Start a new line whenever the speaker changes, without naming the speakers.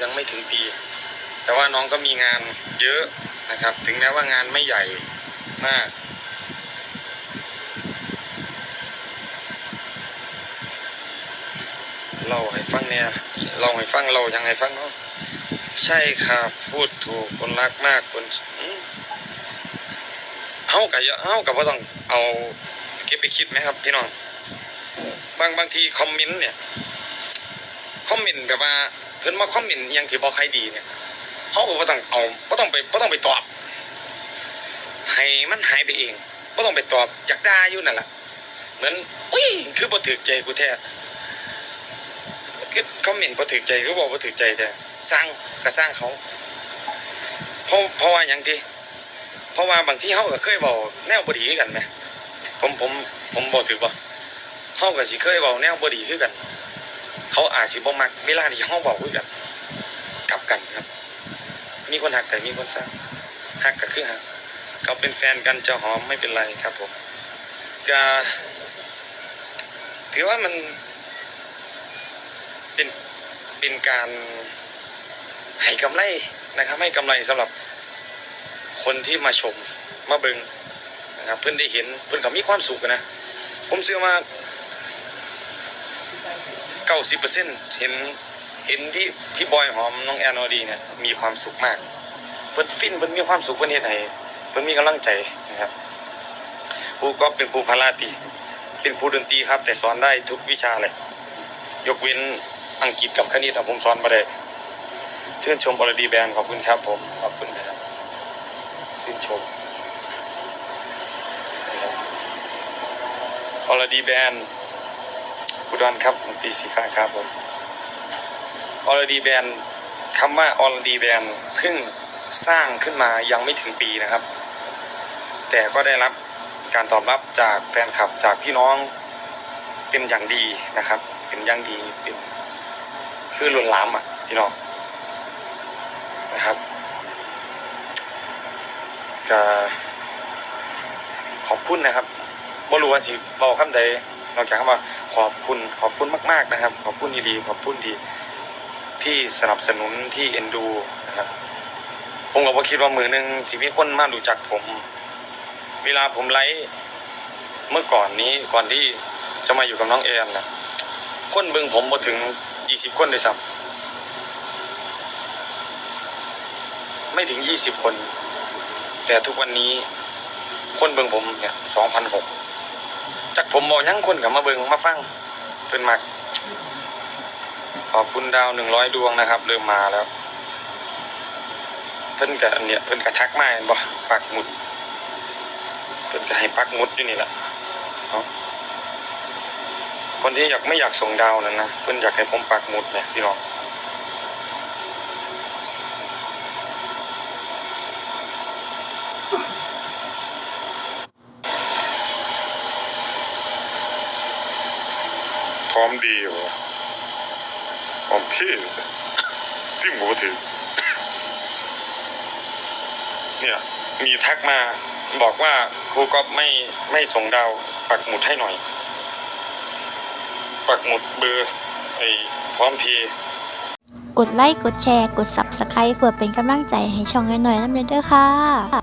ยังไม่ถึงปี แต่ว่าน้องก็มีงานเยอะนะครับ ถึงแม้ว่างานไม่ใหญ่มากเล่าให้ฟังเนี่ยเล่าให้ฟังเรายังไงฟังเนาะใช่ครับพูดถูกคนรักมากคนอืมเฮากับเฮากับว่าต้องเอาเก็บไปคิดไหมครับพี่น้องบางบางทีคอมเมนต์เนี่ย คอมเมนต์แบบว่า เพิ่นมาคอมเมนต์ยังที่บ่ใครดีเนี่ยเฮาก็บ่ต้องเอาบ่ต้องไปบ่ต้องไปตอบ ให้มันหายไปเองบ่ต้องไปตอบอยากด่าอยู่นั่นแหละเหมือนอุ้ยคือบ่ถูกใจกูแท้คือคอมเมนต์บ่ถูกใจคือบอกบ่ถูกใจแต่สร้างก็สร้างเขาเพราะเพราะว่าหยังที่เพราะว่าบางที่เฮาก็เคยเว้าแนวบดีกันแหมผมผมผมบ่ถือบ่เฮาก็สิเคยเว้าแนวบดีคือกัน เขาอาจสิบ่มักเวลาที่เฮาเว้าคือกันกลับกันครับ มีคนหักแต่มีคนสร้างหักก็คือหักเขาเป็นแฟนกันจะหอมไม่เป็นไรครับผมก็ถือว่ามันเป็นเป็นการให้กำไรนะครับ ให้กำไรสำหรับคนที่มาชมมาเบิงนะครับเพื่อนได้เห็นเพื่อนก็มีความสุขนะ ผมเชื่อว่า ก้าสิบเปอร์เซ็นต์เห็นเห็นที่พี่บอยหอมน้องแอนอดีเนี่ยมีความสุขมากเพื่นฟินเพื่นมีความสุขเพื่นเห็นไหนเพื่นมีกำลังใจนะครับครูก็เป็นครูพาราตีเป็นครูดนตรีครับ แต่สอนได้ทุกวิชาเลยยกเว้นอังกฤษกับคณิตผมสอนมาได้ชื่นชมบรดีแบรนด์ขอบคุณครับผมขอบคุณนะครับชื่นชมอรดีแบรนด์ อุดรครับตีสีฟ้าครับผมออรดีแบนคำว่าออรดีแบนเพิ่งสร้างขึ้นมายังไม่ถึงปีนะครับ แต่ก็ได้รับการตอบรับจากแฟนคลับจากพี่น้องเป็นอย่างดีนะครับ เป็นอย่างดีเป็นคือล้นลามอะพี่น้องนะครับก็ขอบคุณนะครับบ่รู้ว่าสิบอกคำใดนอกจากคำว่า ขอบคุณขอบคุณมาก ๆนะครับ ขอบคุณดีๆขอบคุณที่ที่สนับสนุนที่เอ็นดูนะครับผมก็บ่คิดว่ามือหนึ่งสิมีคนมารู้จักผม เวลาผมไลฟ์เมื่อก่อนนี้ก่อนที่จะมาอยู่กับน้องแอนนะคนเบิ่งผมบ่ถึงยี่สิบคนเลยซ้ำไม่ถึงยี่สิบคน แต่ทุกวันนี้คนเบิ่งผมเนี่ยสองพันหก จากผมบอกยังคนกับมาเบิงมาฟังเป็นมัก ขอบคุณดาวหนึ่งร้อยดวงนะครับ เริ่มมาแล้ว เพิ่นกับเนี่ยเพิ่นกระทักมาเห็นบ่ปักหมุด เพิ่นก็ให้ปักหมุดอยู่นี่แหละเนาะคนที่อยากไม่อยากส่งดาวนั่นนะเพิ่นอยากให้ผมปักหมุดเนี่ยพี่น้อง พร้อมดีวะพร้อมพี่พี่หมูถือ เนี่ย มีทักมาบอกว่าครูก๊อฟไม่ไม่ส่งดาว ปักหมุดให้หน่อย ปักหมุดเบอร์ไอ้พร้อมเพย์
กดไลค์ กดแชร์ กด Subscribe เพื่อเป็นกำลังใจให้ช่องน้อยๆน้ำเด้อค่ะ